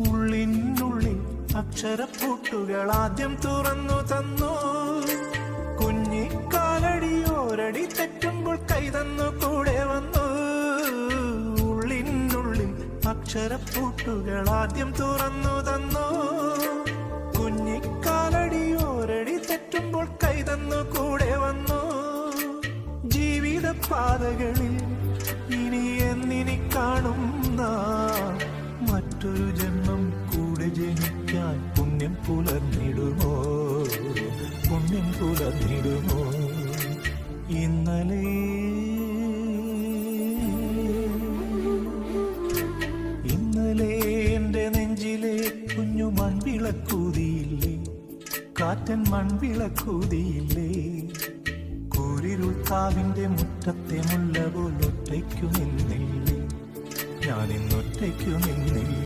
ഉള്ളിനുള്ളിൽ അക്ഷരപ്പൂട്ടുകൾ ആദ്യം തുറന്നു തന്നു. കുഞ്ഞിക്കാലടി ഓരടി തെറ്റുമ്പോൾ കൈതന്നു കൂടെ വന്നു. ഉള്ളിനുള്ളിൽ അക്ഷരപ്പൂട്ടുകൾ ആദ്യം തുറന്നു തന്നു. കുഞ്ഞിക്കാലടി ഓരടി തെറ്റുമ്പോൾ കൈതന്നു കൂടെ വന്നു. ജീവിത പാതകളിൽ ജന്മം കൂടെ ജനിക്കാൻ പുണ്യം പുലർന്നിടുമോ? പുണ്യം പുലർന്നിടുമോ? ഇന്നലെ ഇന്നലെ എന്റെ നെഞ്ചിലെ കുഞ്ഞു മൺവിളക്കൂതിയില്ലേ കാറ്റൻ മൺവിളക്കൂതിയില്ലേ കൂരിരുൾ മുറ്റത്തെ മുല്ല പോലൊറ്റയ്ക്കു നിന്നില്ലേ? ഞാൻ ഇന്നൊറ്റയ്ക്കു നിന്നില്ല?